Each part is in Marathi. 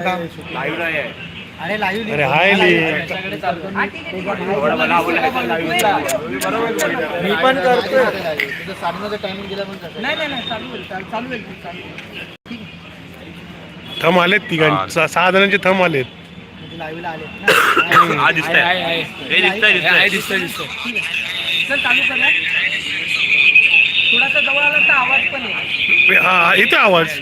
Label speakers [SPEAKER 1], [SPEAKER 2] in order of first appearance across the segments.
[SPEAKER 1] लाईव्ह आहे.
[SPEAKER 2] अरे लाईव्ह
[SPEAKER 3] अरे हाय ली
[SPEAKER 2] मी पण करतो तुझं साडेनऊचं टायमिंग दिला पण कसं
[SPEAKER 4] नाही नाही नाही चालू होईल चालू चालू होईल चालू होईल.
[SPEAKER 3] थम आलेत तिघांचे सहा- सहा जणांचे थम आलेत.
[SPEAKER 2] म्हणजे लाईव्हला आले ना.
[SPEAKER 1] हा दिसतंय. हे दिसतंय दिसतंय.
[SPEAKER 4] चल चालू करूया. थोडासा जवळ आला तर आवाज पण येईल.
[SPEAKER 3] हा हा, येतो आवाज.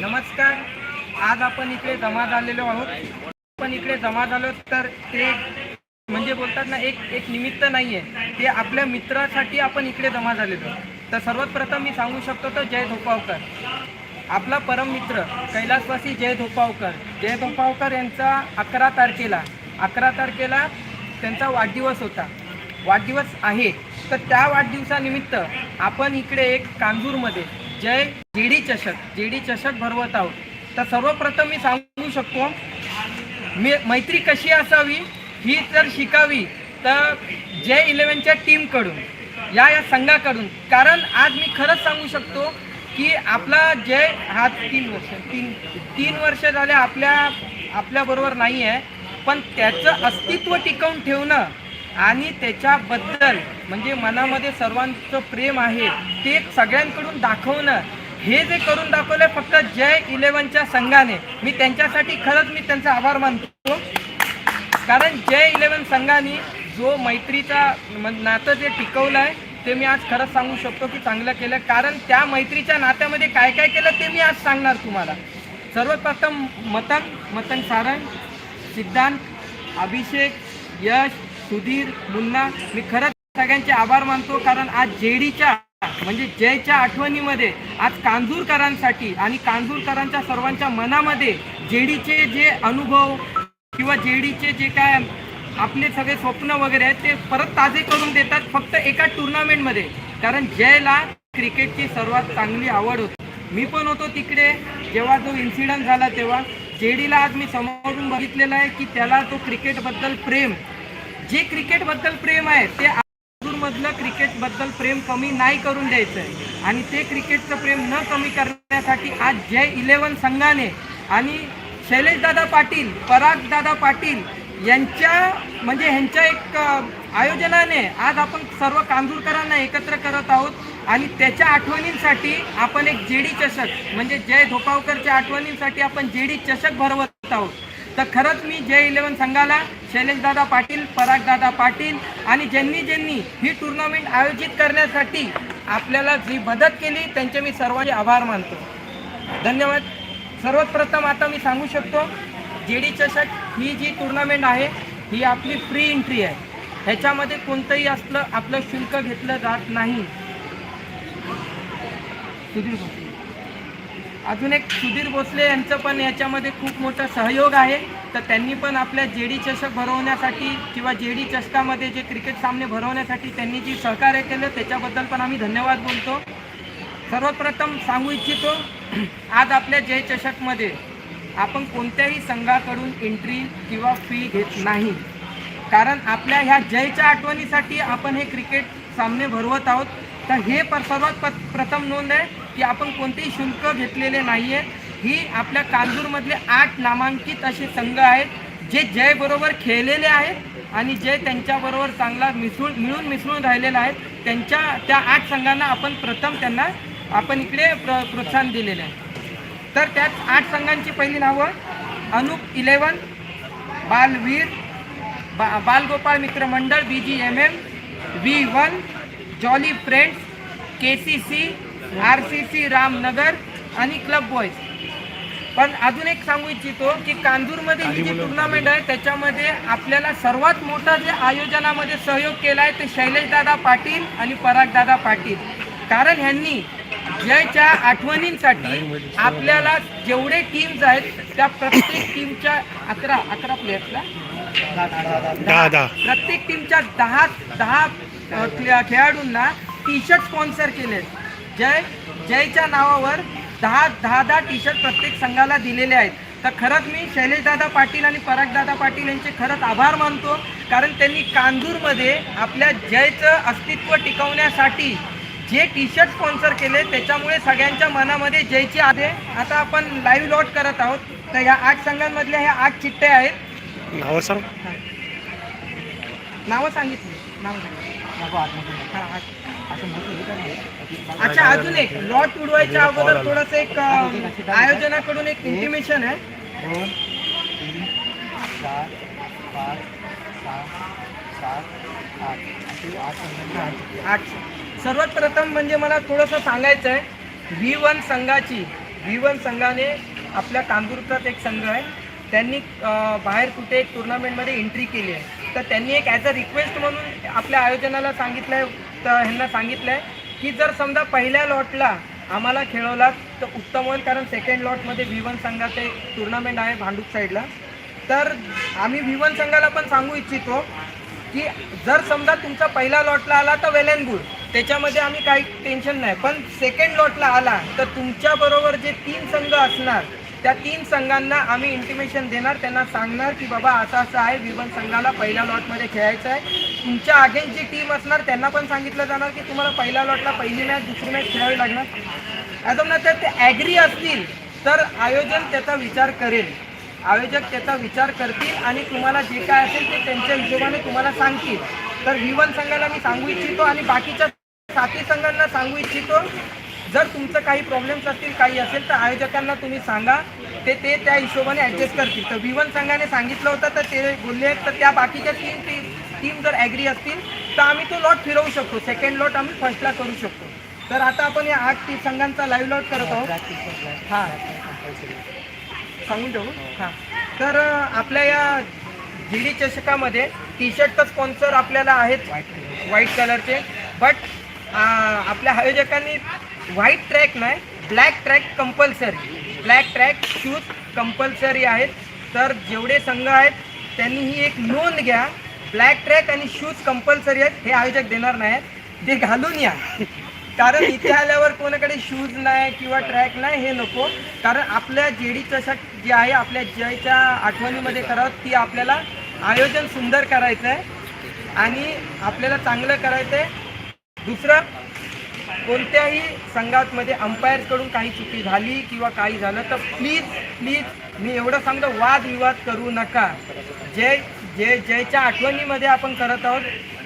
[SPEAKER 4] नमस्कार. आज आपण इकडे जमा झालेलो आहोत. आपण इकडे जमा झालो तर ते म्हणजे बोलतात ना एक एक निमित्त नाही आहे ते आपल्या मित्रासाठी आपण इकडे जमा झालेलो तर सर्वात प्रथम मी सांगू शकतो तर जय धोपावकर. आपला परम मित्र कैलासवासी जय धोपावकर. जय धोपावकर यांचा अकरा तारखेला अकरा तारखेला त्यांचा वाढदिवस होता. वाढदिवस आहे. तर त्या वाढदिवसानिमित्त आपण इकडे एक कांजूरमध्ये जय जेडी चषक जेडी चषक भरवत आहोत. तर सर्वप्रथम मी सांगू शकतो मी मैत्री कशी असावी ही जर शिकावी तर जय इलेव्हनच्या टीमकडून या या संघाकडून. कारण आज मी खरंच सांगू शकतो की आपला जय हा तीन वर्ष तीन तीन वर्ष झाले आपल्या आपल्याबरोबर नाही आहे पण त्याचं अस्तित्व टिकवून ठेवणं आणि त्याच्याबद्दल म्हणजे मनामध्ये सर्वांचं प्रेम आहे ते सगळ्यांकडून दाखवणं हे जे करून दाखवलं फक्त जय इलेव्हनच्या संघाने. मी त्यांच्यासाठी खरंच मी त्यांचा आभार मानतो. कारण जय इलेव्हन संघाने जो मैत्रीचा म- नातं जे टिकवलं आहे ते मी आज खरंच सांगू शकतो की चांगलं केलं. कारण त्या मैत्रीच्या नात्यामध्ये काय काय केलं ते मी आज सांगणार तुम्हाला. सर्वप्रथम मतन मतन सारंग सिद्धांत अभिषेक यश सुधीर मुन्ना मी खरंच सगळ्यांचे आभार मानतो. कारण आज जेडीच्या म्हणजे जयच्या आठवणीमध्ये आज कांजूरकरांसाठी आणि कांजूरकरांच्या सर्वांच्या मनामध्ये जेडीचे जे अनुभव किंवा जेडीचे जे काय आपले सगळे स्वप्न वगैरे आहेत ते परत ताजे करून देतात फक्त एका टुर्नामेंटमध्ये. कारण जयला क्रिकेटची सर्वात चांगली आवड होती. मी पण होतो तिकडे जेव्हा जो इन्सिडंट झाला तेव्हा. जेडीला आज मी समोरून बघितलेलं आहे की त्याला तो क्रिकेटबद्दल प्रेम जे क्रिकेटबद्दल प्रेम आहे ते मधलं क्रिकेटबद्दल प्रेम कमी नाही करून द्यायचं आहे आणि ते क्रिकेटचं प्रेम न कमी करण्यासाठी आज जय इलेव्हन संघाने आणि शैलेशदादा पाटील परागदादा पाटील यांच्या म्हणजे ह्यांच्या एक आयोजनाने आज आपण सर्व कांजूरकरांना एकत्र करत आहोत. आणि त्याच्या आठवणींसाठी आपण एक जेडी चषक म्हणजे जय धोपावकरच्या आठवणींसाठी आपण जेडी चषक भरवत आहोत. तर खरंच मी जे इलेवन संघाला शैलेशदादा पाटील परागदादा पाटील आणि ज्यांनी ज्यांनी ही टुर्नामेंट आयोजित करण्यासाठी आपल्याला जी मदत केली त्यांचे मी सर्वांचे आभार मानतो. धन्यवाद. सर्वप्रथम आता मी सांगू शकतो जे डी चषक ही जी टुर्नामेंट आहे ही आपली फ्री एंट्री आहे. ह्याच्यामध्ये कोणतंही असलं आपलं शुल्क घेतलं जात नाही. सुधीर अजून एक सुधीर भोसले यांचं पण याच्यामध्ये खूप मोठा सहयोग आहे. तर त्यांनी पण आपल्या जेडी चषक भरवण्यासाठी किंवा जेडी चषकामध्ये जे क्रिकेट सामने भरवण्यासाठी त्यांनी जी सहकार्य केलं त्याच्याबद्दल पण आम्ही धन्यवाद बोलतो. सर्वात प्रथम सांगू इच्छितो आज आपल्या जय चषकमध्ये आपण कोणत्याही संघाकडून एंट्री किंवा फी घेत नाही. कारण आपल्या ह्या जयच्या आठवणीसाठी आपण हे क्रिकेट सामने भरवत आहोत. तर हे पर सर्वात प्रथम नोंद आहे. की आपण कोणतेही शुल्क घेतलेले नाही आहे ही आपल्या कांजूरमधले आठ नामांकित असे संघ आहेत जे जयबरोबर खेळलेले आहेत आणि जे त्यांच्याबरोबर चांगला मिसळून मिळून मिसळून राहिलेला आहे त्यांच्या त्या आठ संघांना आपण प्रथम त्यांना आपण इकडे प्र प्रोत्साहन दिलेले आहे. तर त्यात आठ संघांची पहिली नावं अनुप इलेवन बालवीर बा Balgopal Mitra Mandal B G M M V one jolly friends K C C R C C Ramnagar आणि क्लब बॉयज. पण अजून एक सांगू इच्छितो की कांजूरमध्ये ही जी टुर्नामेंट आहे त्याच्यामध्ये आपल्याला सर्वात मोठा जे आयोजनामध्ये सहयोग केला आहे ते शैलेशदादा पाटील आणि परागदादा पाटील. कारण ह्यांनी जयच्या आठवणींसाठी आपल्याला जेवढे टीम्स आहेत त्या प्रत्येक टीमच्या अकरा अकरा प्लेयर्सला प्रत्येक टीमच्या दहा दहा खेळाडूंना टी शर्ट स्पॉन्सर केले जय जयच्या नावावर दहा दहा दहा टी शर्ट प्रत्येक संघाला दिलेले आहेत. तर खरंच मी शैलेशदादा पाटील आणि परागदादा पाटील यांचे खरंच आभार मानतो. कारण त्यांनी कांजूरमध्ये आपल्या जयचं अस्तित्व टिकवण्यासाठी जे टी शर्ट स्पॉन्सर केले त्याच्यामुळे सगळ्यांच्या मनामध्ये जयची आहे आता आपण लाईव्ह लॉट करत आहोत. तर ह्या आठ संघांमधल्या ह्या आठ चिठ्ठ्या आहेत.
[SPEAKER 3] नावं सांग.
[SPEAKER 4] नावं सांगितली. नावं सांगितली. हा, अच्छा अजून एक. लॉट उडवायच्या अगोदर थोडंसं एक आयोजनाकडून एक इंटिमेशन आहे.
[SPEAKER 2] दोन तीन चार पाच सहा सात आठ
[SPEAKER 4] सर्वात प्रथम म्हणजे मला थोडंसं सांगायचं आहे व्ही वन संघाची व्ही वन संघाने आपल्या कांदूरचाच एक संघ आहे. त्यांनी बाहेर कुठे एक टुर्नामेंटमध्ये एंट्री केली आहे. तर त्यांनी एक ॲज अ रिक्वेस्ट म्हणून आपल्या आयोजनाला सांगितलं आहे तर ह्यांना सांगितलं आहे की जर समजा पहिल्या लॉटला आम्हाला खेळवलात तर उत्तम होईल. कारण सेकंड लॉटमध्ये व्ही वन टुर्नामेंट आहे भांडूप साईडला. तर आम्ही व्ही वन संघाला पण सांगू इच्छितो की जर समजा तुमचा पहिला लॉटला आला तर वेल अँड गुड त्याच्यामध्ये आम्ही काही टेन्शन नाही. पण सेकंड लॉटला आला तर तुमच्याबरोबर जे तीन संघ असणार त्या तीन संघांना आम्ही इंटिमेशन देणार त्यांना सांगणार की बाबा असं असं आहे विवन संघाला पहिल्या लॉटमध्ये खेळायचं आहे. तुमच्या अगेन्स्ट जी टीम असणार त्यांना पण सांगितलं जाणार की तुम्हाला पहिल्या लॉटला पहिली मॅच दुसरी मॅच खेळावी लागणार. ॲज ना तर ते ॲग्री असतील तर आयोजन त्याचा विचार करेल. आयोजक त्याचा विचार करतील आणि तुम्हाला जे काय असेल ते त्यांच्या हिशोबाने तुम्हाला सांगतील. तर विवन संघाला मी सांगू इच्छितो आणि बाकीच्या साथी संघांना सांगू इच्छितो जर तुमचं काही प्रॉब्लेम्स असतील काही असेल तर आयोजकांना तुम्ही सांगा. ते ते त्या हिशोबाने ॲडजस्ट करतील. तर विवन संघाने सांगितलं होतं तर ते बोलले तर त्या बाकीच्या तीन टीम टीम जर ॲग्री असतील तर आम्ही तो लॉट फिरवू शकतो. सेकंड लॉट आम्ही फर्स्टला करू शकतो. तर आता आपण या आठ टी संघांचा लाईव्ह लॉट करत आहोत. हां. सांगून ठेवू? हां. तर आपल्या या जी चषकामध्ये टी शर्टचं स्पॉन्सर आपल्याला आहेत व्हाईट कलरचे बट आपल्या आयोजकांनी व्हाईट ट्रॅक नाही black track compulsory. Black track shoes compulsory आहेत. तर जेवढे संघ आहेत त्यांनी ही एक नोंद घ्या. ब्लॅक ट्रॅक आणि शूज कंपल्सरी आहेत हे आयोजक देणार नाहीत. ते घालून या. कारण इथे आल्यावर कोणाकडे शूज नाही किंवा ट्रॅक नाही हे नको. कारण आपल्या जेडी चषक जे आहे आपल्या जयच्या आठवणीमध्ये करावं ती आपल्याला आयोजन सुंदर करायचं आहे आणि आपल्याला चांगलं करायचं आहे दुसरं कोणत्याही संघातमध्ये अंपायर्सकडून काही चुकी झाली किंवा काही झालं तर प्लीज प्लीज मी एवढं सांगतो वादविवाद करू नका. जय जय जयच्या आठवणीमध्ये आपण करत आहोत.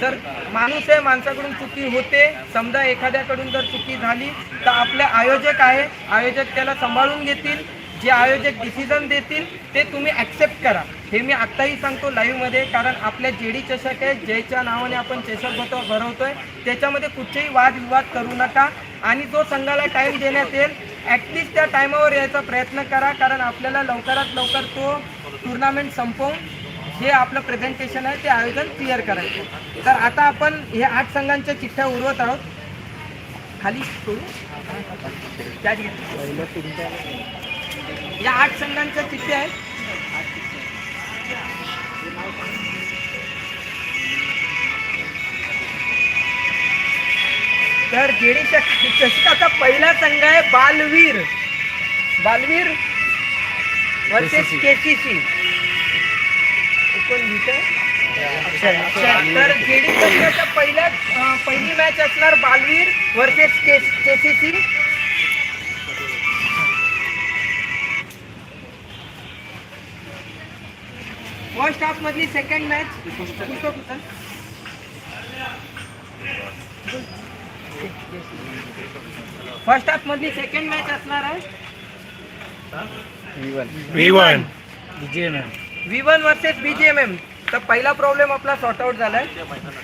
[SPEAKER 4] जर माणूस आहे माणसाकडून चुकी होते समजा एखाद्याकडून जर चुकी झाली तर आपले आयोजक आहे आयोजक त्याला सांभाळून घेतील जे आयोजक डिसिजन देतील ते तुम्ही ॲक्सेप्ट करा. हे मी आत्ताही सांगतो लाईव्हमध्ये कारण आपल्या जेडी चषक आहे जयच्या नावाने आपण चषक भरतो भरवतोय त्याच्यामध्ये कुठचेही वादविवाद करू नका. आणि जो संघाला टाईम देण्यात येईल ॲटलिस्ट त्या टायमावर यायचा प्रयत्न करा कारण आपल्याला लवकरात लवकर तो टुर्नामेंट संपवून जे आपलं प्रेझेंटेशन आहे ते आयोजन क्लिअर करायचं तर आता आपण हे आठ संघांच्या चिठ्ठ्या उरवत आहोत. खाली सोडू? त्या ठिकाणी. या आठ संघांच्या चिठ्ठ्या आहेत. तर जेडी चषकाचा पहिला संघ आहे बालवीर. Balveer versus KCC? तर जेडी चषकाच्या पहिल्या पहिली मॅच असणार Balveer versus KCC first half मधली सेकंड मॅच फर्स्ट हाफ मधली सेकंड मॅच असणार आहे.
[SPEAKER 3] V one
[SPEAKER 4] V one versus BGMM तर पहिला प्रॉब्लेम आपला सॉर्ट आउट झालाय.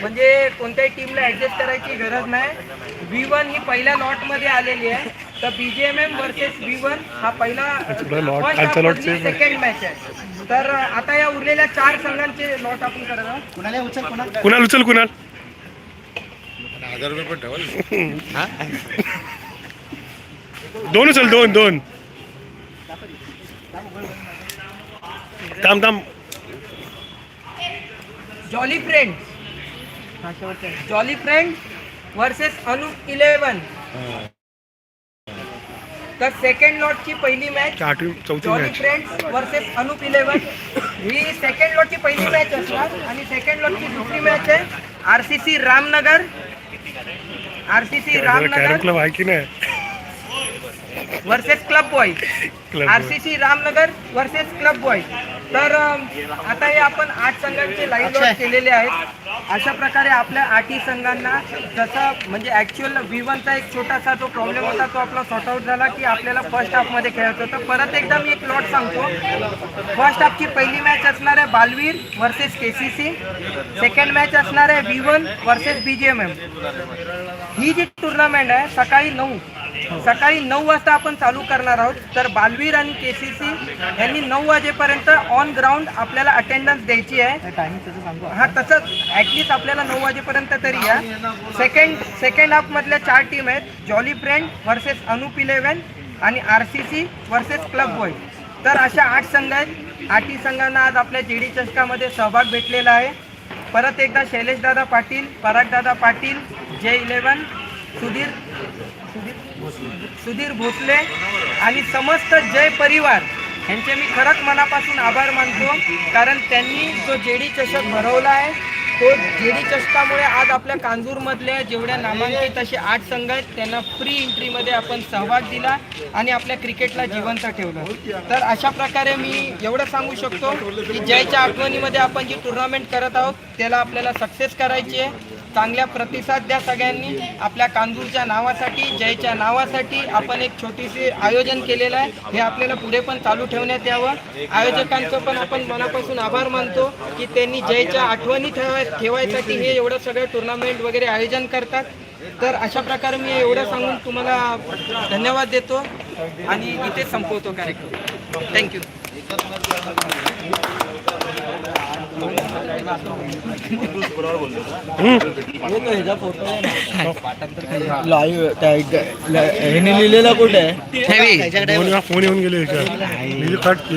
[SPEAKER 4] म्हणजे कोणत्याही टीमला ऍडजस्ट करायची गरज नाही. व्ही वन ही पहिल्या लॉटमध्ये आलेली आहे. तर बीजीएमएम वर्सेस व्ही वन हा पहिला. सेकंड मॅच आहे. तर आता या उरलेल्या चार संघांचे लॉट आपण करत आहोत.
[SPEAKER 2] कुणाला उचल कुणाला?
[SPEAKER 3] कुणाल? उचल कुणाल दोन उचल दोन दोन. थांब थांब.
[SPEAKER 4] Jolly friend jolly friend versus Anup eleven तर सेकंड लॉटची पहिली match jolly friends versus Anup eleven ही सेकंड लॉटची पहिली मॅच असणार आणि सेकंड लॉटची दुसरी मॅच आहे R C C Ramnagar R C C
[SPEAKER 3] carrom
[SPEAKER 4] Ramnagar?
[SPEAKER 3] Club आहे की नाही.
[SPEAKER 4] Versus club boy.
[SPEAKER 3] Club
[SPEAKER 4] R C C Ramnagar versus club boy. तर आता हे आपण आठ संघांचे लाईव्ह लॉट केलेले आहेत. अशा प्रकारे आपल्या आठही संघांना जसं म्हणजे ॲक्च्युअल व्ही वनचा एक छोटासा जो प्रॉब्लेम होता तो आपला सॉर्ट आउट झाला की आपल्याला फर्स्ट हाफमध्ये खेळायचं होतं. परत एकदा मी एक लॉट सांगतो. फर्स्ट हाफची पहिली मॅच असणार आहे Balveer versus K C C second match असणार आहे V one versus B G M M ही जी टुर्नामेंट आहे सकाळी नऊ सकाळी नऊ वाजता आपण चालू करणार आहोत. तर बालवीर आणि के सी सी यांनी नऊ वाजेपर्यंत ऑन ग्राउंड आपल्याला अटेंडन्स द्यायची आहे. हा तसंच ॲटलिस्ट आपल्याला नऊ वाजेपर्यंत तरी या. सेकंड सेकंड हाफमधल्या चार टीम आहेत. Jolly friend versus Anup eleven आणि R C C versus club boy तर अशा आठ संघ आहेत. आठही संघांना आज आपल्या जी डी चषकामध्ये सहभाग भेटलेला आहे. परत एकदा शैलेशदादा पाटील परागदादा पाटील जे इलेवन सुधीर सुधीर सुधीर भोसले आणि समस्त जय परिवार यांचे मी खरंच मनापासून आभार मानतो. कारण त्यांनी जो जेडी चषक भरवला आहे तो जेडी चषकामुळे आज आपल्या कांजूरमधल्या जेवढ्या नामांकित असे आठ संघ आहेत त्यांना फ्री एंट्रीमध्ये आपण सहभाग दिला आणि आपल्या क्रिकेटला जिवंत ठेवलं. तर अशा प्रकारे मी एवढं सांगू शकतो की जयच्या आठवणीमध्ये आपण जी टुर्नामेंट करत आहोत त्याला आपल्याला सक्सेस करायची आहे. चांगल्या प्रतिसाद द्या सगळ्यांनी. आपल्या कांजूरच्या नावासाठी जयच्या नावासाठी आपण एक छोटीशी आयोजन केलेलं आहे. हे आपल्याला पुढे पण चालू ठेवण्यात यावं. आयोजकांचं पण आपण मनापासून आभार मानतो की त्यांनी जयच्या आठवणी ठेवाय ठेवायसाठी हे एवढं सगळं टुर्नामेंट वगैरे आयोजन करतात. तर अशा प्रकारे मी एवढं सांगून तुम्हाला धन्यवाद देतो आणि इथे संपवतो कार्यक्रम. थँक्यू
[SPEAKER 2] लाईव्ह ह्याने लिहिलेला कुठे आहे
[SPEAKER 3] फोन फोन येऊन गेले कट